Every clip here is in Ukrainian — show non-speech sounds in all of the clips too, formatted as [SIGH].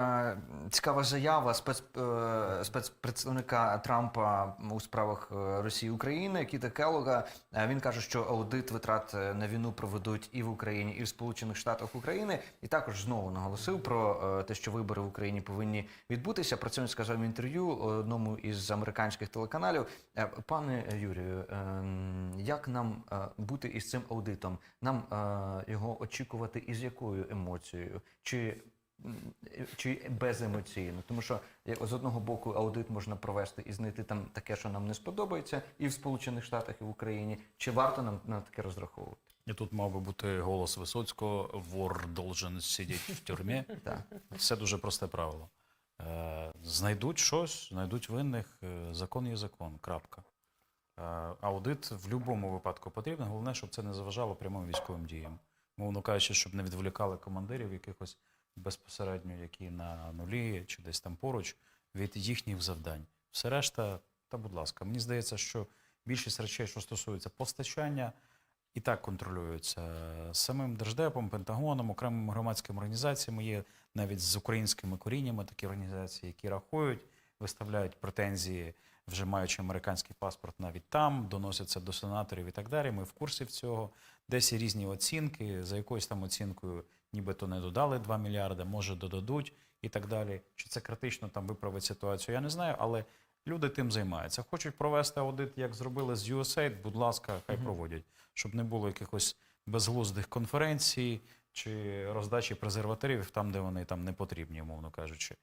Е, Цікава заява спец, е, спецпредставника Трампа у справах е, Росії України Кіта Келлога. Е, Він каже, що аудит витрат на війну проведуть і в Україні, і в Сполучених Штатах України. І також знову наголосив про те, що вибори в Україні повинні відбутися. Про це він сказав в інтерв'ю одному із американських телеканалів. Пане Юрію, як нам бути із цим аудитом? Нам його очікувати із якою емоцією? Чи чи беземоційно, тому що з одного боку аудит можна провести і знайти там таке, що нам не сподобається, і в Сполучених Штатах, і в Україні. Чи варто нам на таке розраховувати? І тут мав би бути голос Висоцького: вор должен сидіти в тюрмі. [LAUGHS] Все дуже просте правило. Е, Знайдуть щось, знайдуть винних. е, Закон є закон. Крапка. Е, Аудит в будь-якому випадку потрібен. Головне, щоб це не заважало прямим військовим діям. Мовно кажучи, щоб не відволікали командирів якихось безпосередньо, які на нулі чи десь там поруч, від їхніх завдань. Все решта, та будь ласка, мені здається, що більшість речей, що стосуються постачання, і так контролюються самим Держдепом, Пентагоном, окремими громадськими організаціями. Є навіть з українськими коріннями такі організації, які рахують, виставляють претензії, вже маючи американський паспорт навіть там, доносяться до сенаторів і так далі. Ми в курсі цього. Десь є різні оцінки, за якоюсь там оцінкою, нібито не додали 2 мільярди, може додадуть і так далі. Чи це критично там виправить ситуацію? Я не знаю, але люди тим займаються. Хочуть провести аудит, як зробили з USAID, будь ласка, хай проводять, щоб не було якихось безглуздих конференцій чи роздачі презервативів там, де вони там не потрібні, умовно кажучи.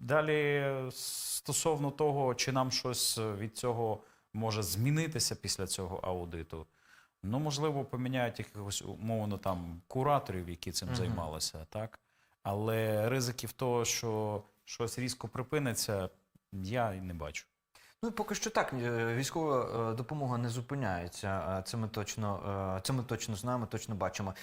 Е, Далі, стосовно того, чи нам щось від цього може змінитися після цього аудиту. Ну, можливо, поміняють якихось умовно там кураторів, які цим Мгм. займалися, так? Але ризиків того, що щось різко припиниться, я й не бачу. Ну поки що так. е, Військова е, допомога не зупиняється. е, Це ми точно, е, це ми точно знаємо, точно бачимо.